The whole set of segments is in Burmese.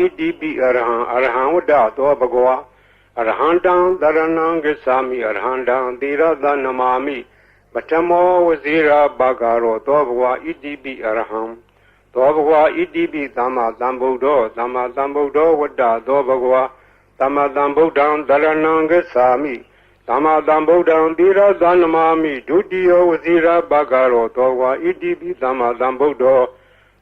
သောဘဂဝါဣတိပိအရဟံအရဟံဝတ္တသောဘဂဝါအရဟံတံသရဏံဂစ္ဆာမိအရဟံတံသီရသနမာမိပထမောဝဇိရာဘဂရောသောဘဂဝါဣတိပိအရဟံသောဘဂဝါဣတိပိသမ္မာသမ္ဗုဒ္ဓောသမ္မာသမ္ဗုဒ္ဓောဝတ္တသောဘဂဝါသမ္မာသမ္ဗုဒ္ဓံသရဏံဂစ္ဆာမိသမ္မာသမ္ဗုဒ္ဓံသီရသနမာမိဒုတိယဝဇိရာဘဂရောသောဘဂဝါဣတိပိသမ္မာသမ္ဗုဒ္ဓော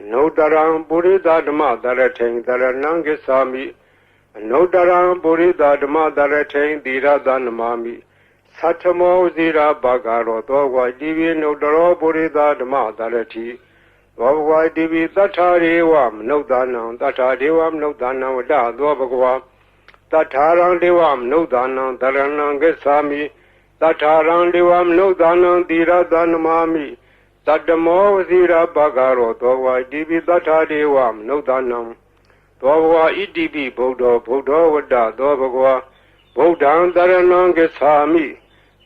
အနုတ္တရံပုရိသဓမ္မတရထိန်တရဏံကိသာမိအနုတ္တရံပုရိသဓမ္မတရထိန်သီရသနမမိသတ္ထမောဇိရာဘဂရောသောဝါတိပိနုတ္တရောပုရိသဓမ္မတရတိသောဘဝတိပိသတ္ထာရေဝမနုဿာနံသတ္ထာဒေဝမနုဿာနံဝတ္တသောဘဂဝါသတ္ထာရံဒေဝမနုဿာနံတရဏံကိသာမိသတ္ထာရံဒေဝမနုဿာနံသီရသနမမိ တတမောဝစီရာဘဂရောသောဝါဣတိပိသတ္ထာဒေဝမနုဿာနံသောဘဝဣတိပိဗုဒ္ဓောဗုဒ္ဓောဝတ္တသောဘဂဝါဗုဒ္ဓံတရဏံဂစ္ဆာမိ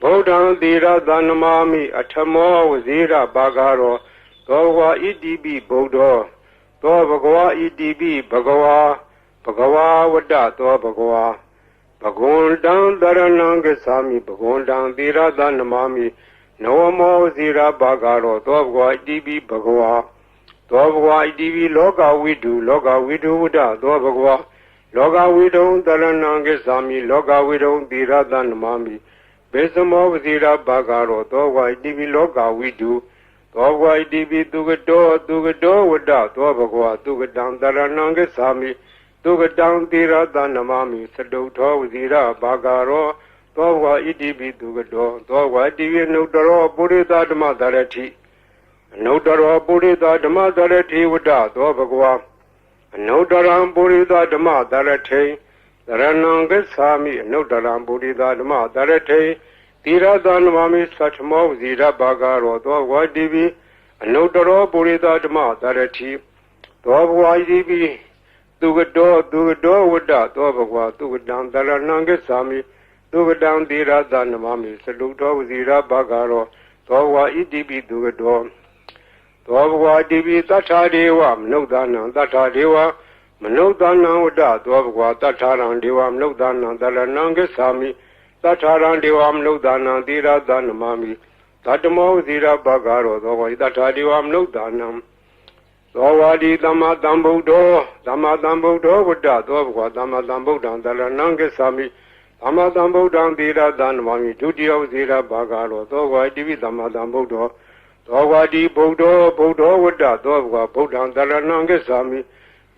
ဗုဒ္ဓံသီရသနမာမိအထမောဝစီရာဘဂရောသောဘဝဣတိပိဗုဒ္ဓောသောဘဂဝါဣတိပိဘဂဝါဘဂဝါဝတ္တသောဘဂဝါဘဂဝန္တံတရဏံဂစ္ဆာမိဘဂဝန္တံသီရသနမာမိ နဝမောဇိရာဘာဂရောသောဘဂဝါဣတိပိဘဂဝါသောဘဂဝါဣတိပိလောကဝိတုလောကဝိတုဝဒသောဘဂဝါလောကဝိတုံတရဏံကိသာမိလောကဝိတုံသီရသနမမိဘေသမောဇိရာဘာဂရောသောဘဂဝါဣတိပိလောကဝိတုသောဘဂဝါဣတိပိသူကတောသူကတောဝဒသောဘဂဝါသူကတံတရဏံကိသာမိသူကတံသီရသနမမိသတုထောဝဇိရာဘာဂရော သောဝါဣတိပိသူကတော်သောဝါတိဝိနုတ္တရောပုရိသဓမ္မသရတိအနုတ္တရောပုရိသဓမ္မသရတိဝတ္တသောဘဂဝါအနုတ္တရံပုရိသဓမ္မသရထိသရဏံဂစ္ဆာမိအနုတ္တရံပုရိသဓမ္မသရထိသီရသနမမိသတ္ထမောဇီရဘာဂရောသောဝါတိပိအနုတ္တရောပုရိသဓမ္မသရတိသောဘဝဣတိပိသူကတော်သူကတော်ဝတ္တသောဘဂဝါသူကတံသရဏံဂစ္ဆာမိ သူကတံသီရသနမမိသလုတော်ဝဇီရဘဂရောသောဝါဣတိပိသူကတော်သောဘဝတိပိတတ္ထာဒေဝမနုဿာနံတတ္ထာဒေဝမနုဿာနံဝတ္တသောဘဂဝတတ္ထာရံဒေဝမနုဿာနံတရဏံကိသာမိတတ္ထာရံဒေဝမနုဿာနံသီရသနမမိသတ္တမောဝဇီရဘဂရောသောဝါတတ္ထာဒေဝမနုဿာနံသောဝါဒီသမ္မာသမ္ဗုဒ္ဓောသမ္မာသမ္ဗုဒ္ဓောဝတ္တသောဘဂဝသမ္မာသမ္ဗုဒ္ဓံတရဏံကိသာမိ သမ္မာသမ္ဗုဒ္ဓံသီရသနမမိဒုတိယဇီရဘာဂရောသောဝါတိပိသမ္မာသမ္ဗုဒ္ဓောသောဝါတိဗုဒ္ဓောဗုဒ္ဓောဝတ္တသောဘဂဝဗုဒ္ဓံတရဏံကိသာမိ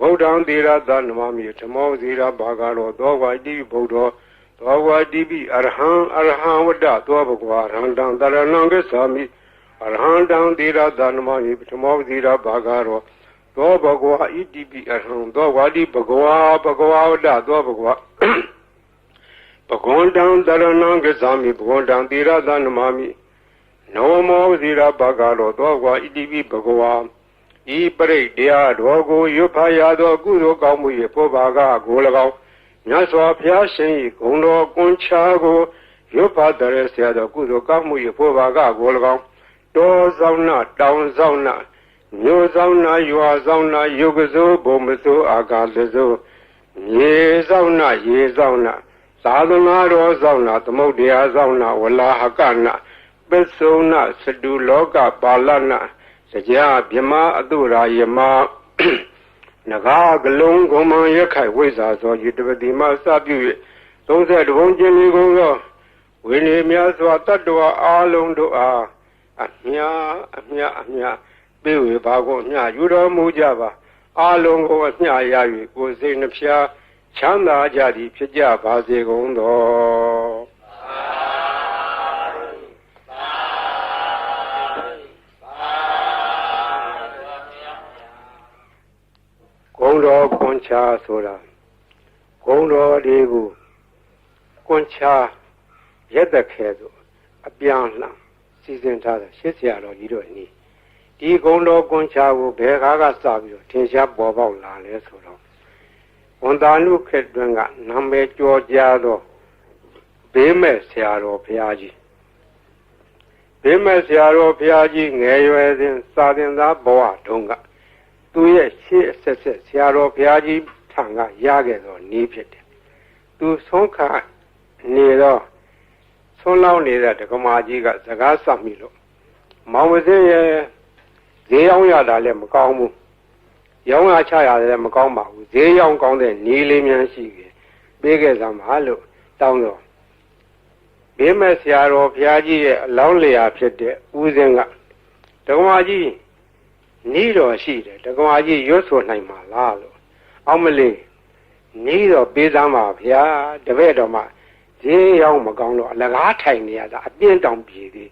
ဗုဒ္ဓံသီရသနမမိဓမ္မောဇီရဘာဂရောသောဝါတိပိဗုဒ္ဓောသောဝါတိပိအရဟံအရဟံဝတ္တသောဘဂဝရဟံတံတရဏံကိသာမိအရဟံတံသီရသနမမိဓမ္မောဇီရဘာဂရောသောဘဂဝါဣတိပိအရဟံသောဝါတိဘဂဝါဘဂဝါဝတ္တသောဘဂဝါ ပဂဝန္တံတရဏံကဇာမိပဂဝန္တံတိရသနမမိနောမောဇိရာဘဂရောသောကွာဣတိပိဘဂဝါဤပရိတ်တရားတော်ကိုရွတ်ဖတ်ရသောကုသိုလ်ကောင်းမှု၏ပေါ်ပါကကို၎င်းမြတ်စွာဘုရားရှင်၏ဂုဏ်တော်ကွန်ချာကိုရွတ်ဖတ်တဲ့ဆရာတော်ကုသိုလ်ကောင်းမှု၏ပေါ်ပါကကို၎င်းတောဆောင်နာတောင်ဆောင်နာမြို့ဆောင်နာရွာဆောင်နာယုတ်ကစိုးဘုံမစိုးအာကာလစိုးရေဆောင်နာရေဆောင်နာ သာသနာတော်ဆောင်နာသမုဒ္ဒရာဆောင်နာဝလာဟကနာပစ္စုနာစတုလောကပါလနာစကြာမြမအတုရာယမနဂါကလုံးကုံမံရက်ခိုက်ဝိဇ္ဇာသောယတပတိမစပြု၍30ဘုံကျင်လေးကုန်သောဝိနည်းများစွာတတ္တဝအာလုံးတို့အားအမြအမြအမြပြေဝေပါကုန်အမြယူတော်မူကြပါအာလုံးကိုအမြရ၍ကိုယ်စိတ်နှဖျား ချမ်းသာကြသည်ဖြစ်ကြပါစေကုန်သောဂုံတော်ကွန်ချာဆိုတာဂုံတော်တွေကိုကွန်ချာရက်သက်ခဲဆိုအပြန်လှန်စီစဉ်ထားတာရှစ်ဆရာတော်ကြီးတို့နီးဒီဂုံတော်ကွန်ချာကိုဘယ်ကားကစပြီးတော့ထင်ရှားပေါ်ပေါက်လာလဲဆိုတော့ ဝန်တာနုခေတ်တွင်ကနာမည်ကျော်ကြားသောဘေးမဲ့ဆရာတော်ဘုရားကြီးဘေးမဲ့ဆရာတော်ဘုရားကြီးငယ်ရွယ်စဉ်စာသင်သားဘဝတုန်းကသူရဲ့ရှေ့အဆက်ဆက်ဆရာတော်ဘုရားကြီးထံကရခဲ့သောနည်းဖြစ်တယ်သူဆုံးခါနေတော့ဆုံးလောင်းနေတဲ့ဒကမာကြီးကစကားဆက်မိလို့မောင်ဝစင်းရဲ့ဈေးရောက်ရတာလည်းမကောင်းဘူး ရောင်းရချရတယ်လည်းမကောင်းပါဘူးဈေးရောက်ကောင်းတဲ့နီးလေးများရှိခဲ့ပေးခဲ့စမ်းပါလို့တောင်းတော့ဘေးမဲ့ဆရာတော်ဘုရားကြီးရဲ့အလောင်းလျာဖြစ်တဲ့ဦးစင်းကဒကမာကြီးနီးတော်ရှိတယ်ဒကမာကြီးရွတ်ဆိုနိုင်မှာလားလို့အောက်မလေးနီးတော်ပေးစမ်းပါဗျာတပည့်တော်မှဈေးရောက်မကောင်းတော့အလကားထိုင်နေရတာအပြင်းတောင်ပြေသေး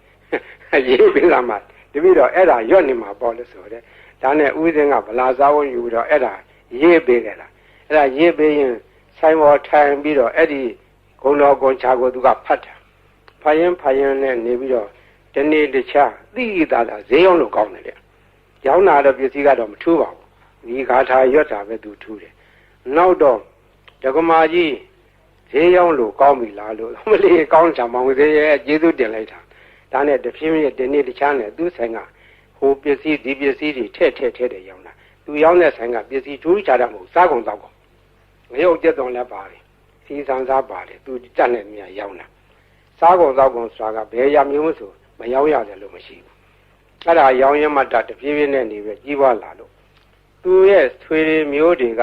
ရေးပေးစမ်းပါတပည့်တော်အဲ့ဒါရွတ်နေမှာပေါ့လို့ဆိုတဲ့ ဒါနဲ့ဦးစင်းကဗလာစားဝန်ယူတော့အဲ့ဒါရေးပေးကြတာအဲ့ဒါရေးပေးရင်ဆိုင်ပေါ်ထိုင်ပြီးတော့အဲ့ဒီဂုံတော်ကွန်ချာကိုသူကဖတ်တာဖတ်ရင်ဖတ်ရင်နဲ့နေပြီးတော့ဒီနေ့တခြားသိတာလားဈေးရောက်လို့ကောင်းတယ်တဲ့ရောင်းတာတော့ပစ္စည်းကတော့မထူးပါဘူးဒီဂါထာရွတ်တာပဲသူထူးတယ်နောက်တော့ဒကမာကြီးဈေးရောက်လို့ကောင်းပြီလားလို့မလေးကောင်းချာမောင်ဈေးရဲ့ကျေးဇူးတင်လိုက်တာဒါနဲ့တဖြည်းဖြည်းဒီနေ့တခြားနဲ့သူ့ဆိုင်က ဟိုပစ္စည်းဒီပစ္စည်းတွေထည့်ထည့်ထည့်တယ်ရောင်းတာသူရောင်းတဲ့ဆိုင်ကပစ္စည်းထူးခြားတာမဟုတ်စားကုန်တော့ကုန်ငရုတ်ကျက်သွန်လည်းပါတယ်စီဆန်စားပါတယ်သူတက်နေမြရောင်းတာစားကုန်တော့ကုန်ဆိုတာကဘယ်ရမျိုးဆိုမရောင်းရတယ်လို့မရှိဘူးအဲ့ဒါရောင်းရင်မှတတဖြည်းဖြည်းနဲ့နေပြီးကြီးပွားလာလို့သူရဲ့ဆွေတွေမျိုးတွေက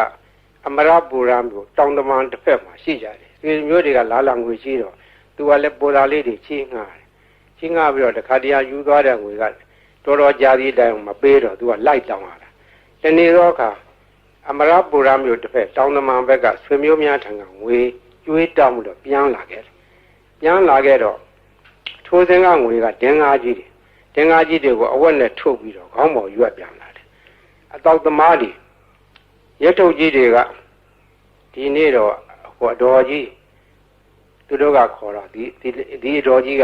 အမရပူရံမျိုးတောင်တမန်တစ်ဖက်မှာရှိကြတယ်ဆွေမျိုးတွေကလာလာငွေရှိတော့သူကလည်းပေါ်လာလေးတွေချင်းငှားတယ်ချင်းငှားပြီးတော့တခါတည်းယူသွားတဲ့ငွေက တော်တော်ကြာသေးတိုင်မပေးတော့သူကလိုက်တောင်းလာတာတနေ့တော့အခါအမရပူရံမျိုးတစ်ဖက်တောင်တမန်ဘက်ကဆွေမျိုးများထံကငွေကျွေးတောင်းမှုတော့ပြန်လာခဲ့တယ်ပြန်လာခဲ့တော့ထိုးစင်းကငွေကတင်းကားကြီးတယ်တင်းကားကြီးတွေကိုအဝက်နဲ့ထုတ်ပြီးတော့ခေါင်းပေါ်ရွက်ပြန်လာတယ်အတောက်သမားတွေရက်ထုတ်ကြီးတွေကဒီနေ့တော့ဟိုအတော်ကြီးသူတို့ကခေါ်တော့ဒီဒီဒီအတော်ကြီးက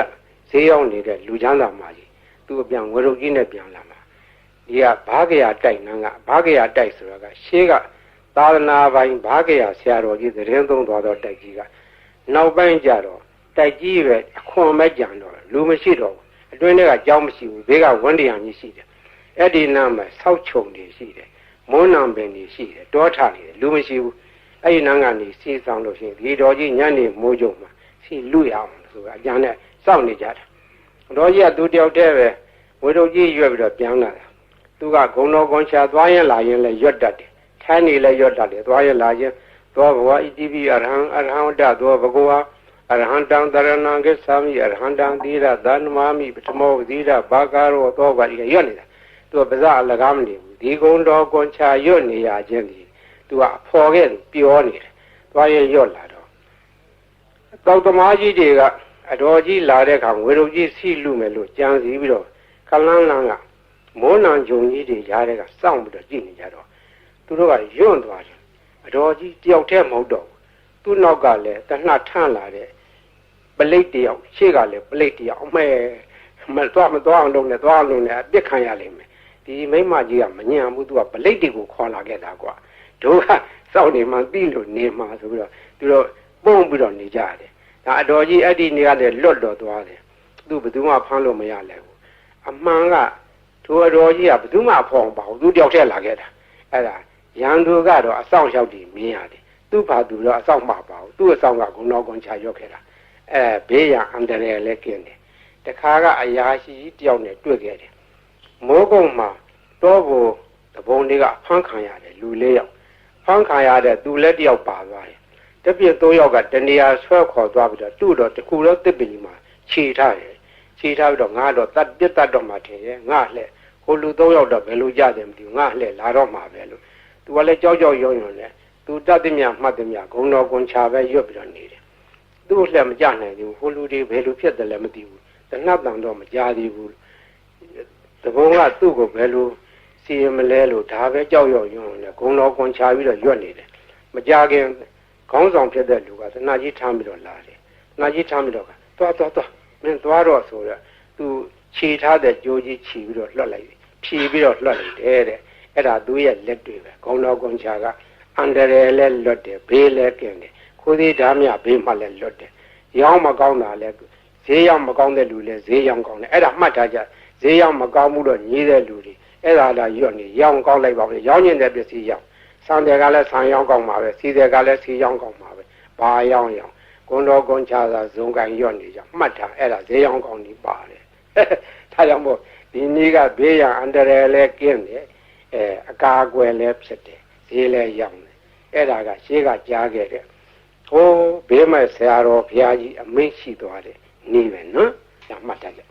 ဈေးရောက်နေတဲ့လူချမ်းသာမကြီး သူအပြန်ငွေထုတ်ကြီးနဲ့ပြန်လာမှာဒီကဘာကရာတိုက်နန်းကဘာကရာတိုက်ဆိုတာကရှေးကသာသနာပိုင်ဘာကရာဆရာတော်ကြီးသတင်းသုံးသွားတော့တိုက်ကြီးကနောက်ပိုင်းကျတော့တိုက်ကြီးပဲအခွန်မဲ့ကြံတော့လူမရှိတော့ဘူးအတွင်းထဲကကြောင်းမရှိဘူးဘေးကဝန်းတရားကြီးရှိတယ်အဲ့ဒီနားမှာဆောက်ချုံတွေရှိတယ်မွန်းနံပင်တွေရှိတယ်တောထနေတယ်လူမရှိဘူးအဲ့ဒီနားကနေစီဆောင်လို့ရှိရင်ဒီတော်ကြီးညနေမိုးကြုံမှာစီလူရအောင်ဆိုတာအကြံနဲ့စောင့်နေကြတာတော်ကြီးကသူတယောက်တည်းပဲ ဝေတို့ကြီးရွက်ပြီးတော့ပြန်လာတာသူကဂုံတော်ကွန်ချာသွားရင်လာရင်လည်းရွတ်တတ်တယ်ထိုင်းနေလည်းရွတ်တတ်တယ်သွားရင်လာရင်သောဘဝဣတိပိအရဟံအရဟံတသောဘဂဝါအရဟံတံတရဏံကိသာမိအရဟံတံသီရသနမာမိပထမောသီရဘာကာရောသောပါတိကရွတ်နေတာသူကပါဇအလကားမနေဘူးဒီကုံတော်ကွန်ချာရွတ်နေရခြင်းဒီသူကအဖော်ခဲ့ပြောနေတယ်သွားရင်ရွတ်လာတော့တောက်သမားကြီးတွေကအတော်ကြီးလာတဲ့အခါငွေတို့ကြီးစီလူမယ်လို့ကြံစီပြီးတော့ ခလန်းလန်းကမောနံဂျုံကြီးတွေရားတဲ့ကစောင့်ပြီးတော့ကြည့်နေကြတော့သူတို့ကယွန့်သွားတယ်အတော်ကြီးတယောက်တည်းမဟုတ်တော့သူ့နောက်ကလည်းတနှထန့်လာတဲ့ပလိတ်တယောက်ရှေ့ကလည်းပလိတ်တယောက်အမဲမသွားမသွားအောင်လုပ်နေသွားအောင်လုပ်နေအပြစ်ခံရလိမ့်မယ်ဒီမိမကြီးကမညံဘူးသူကပလိတ်တွေကိုခေါ်လာခဲ့တာကွာတို့ကစောင့်နေမှသိလို့နေမှဆိုပြီးတော့သူတို့ပုံပြီးတော့နေကြတယ်ဒါအတော်ကြီးအဲ့ဒီနေရာလည်းလွတ်တော်သွားတယ်သူဘယ်သူမှဖမ်းလို့မရလဲဘူး အမှန်ကသူအတော်ကြီးကဘယ်သူမှဖော်မပါဘူးသူတယောက်တည်းလာခဲ့တာအဲ့ဒါရန်သူကတော့အဆောင်ရောက်ပြီးမြင်ရတယ်သူ့ဘာသူတော့အဆောင်မှာပါဘူးသူ့အဆောင်ကဂုဏတော်ကွန်ချရောက်ခဲ့တာအဲဘေးရန်အန္တရာယ်လည်းကင်းတယ်တခါကအရာရှိကြီးတယောက်နဲ့တွေ့ခဲ့တယ်မိုးကုံမှာတောကိုတဘုံတွေကဖမ်းခံရတယ်လူလေးယောက်ဖမ်းခံရတဲ့သူလက်တစ်ယောက်ပါသွားတယ်တပြည့်သုံးယောက်ကတနေရာဆွဲခေါ်သွားပြီးတော့သူ့တော့တခုတော့တစ်ပင်ကြီးမှာခြေထားတယ် ခြေထားပြီးတော့ငါတော့တတ်ပြတ်တတ်တော့မှထင်ရဲ့ငါလှဲ့ဟိုလူသုံးယောက်တော့ဘယ်လိုကြတယ်မသိဘူးငါလှဲ့လာတော့မှာပဲလို့သူကလည်းကြောက်ကြောက်ရွံ့ရွံ့နဲ့သူတတ်သည်မြမှတ်သည်မြဂုံတော်ကွန်ချပဲရွတ်ပြီးတော့နေတယ်သူ့လှဲ့မကြနိုင်ဘူးဟိုလူတွေဘယ်လိုဖြစ်တယ်လဲမသိဘူးတနတ်တန်တော့မကြသေးဘူးတဘုံကသူ့ကိုဘယ်လိုစီရင်မလဲလို့ဒါပဲကြောက်ရွံ့ရွံ့နဲ့ဂုံတော်ကွန်ချပြီးတော့ရွတ်နေတယ်မကြခင်ခေါင်းဆောင်ဖြစ်တဲ့လူကသနာကြီးထမ်းပြီးတော့လာတယ်သနာကြီးထမ်းပြီးတော့ကသွားသွားသွား မင်းသွားတော့ဆိုတော့သူခြေထားတဲ့ကြိုးကြီးခြီးပြီးတော့လွှတ်လိုက်ဖြီးပြီးတော့လွှတ်လိုက်တယ်တဲ့အဲ့ဒါသူ့ရဲ့လက်တွေပဲဂုံတော်ကွန်ချကအန္တရာယ်လဲလွတ်တယ်ဘေးလဲကင်းတယ်ခိုးသေးဓာမြဘေးမှလည်းလွတ်တယ်ရောင်းမကောင်းတာလဲဈေးရောက်မကောင်းတဲ့လူလဲဈေးရောက်ကောင်းတယ်အဲ့ဒါမှတ်ထားကြဈေးရောက်မကောင်းမှုတော့ညီးတဲ့လူတွေအဲ့ဒါလာရွတ်နေရောင်းကောင်းလိုက်ပါဦးရောင်းကျင်တဲ့ပစ္စည်းရောင်းဆန်တယ်ကလည်းဆန်ရောင်းကောင်းပါပဲစီတယ်ကလည်းစီရောင်းကောင်းပါပဲဘာရောင်းရောင်း ကွန်တော်ကွန်ချသာဇုံကန်ရွတ်နေကြမှတ်ထားအဲ့ဒါဈေးရောင်းကောင်းနေပါတယ်ဒါကြောင့်မို့ဒီနေ့ကဘေးရန်အန္တရာယ်လည်းကင်းတယ်အဲအကာအကွယ်လည်းဖြစ်တယ်ဈေးလည်းရောင်းတယ်အဲ့ဒါကရှေးကကြားခဲ့တဲ့ဟိုးဘေးမဲ့ဆရာတော်ဘုရားကြီးအမိန့်ရှိသွားတယ်နေပဲနော်ညမှတ်ထားကြ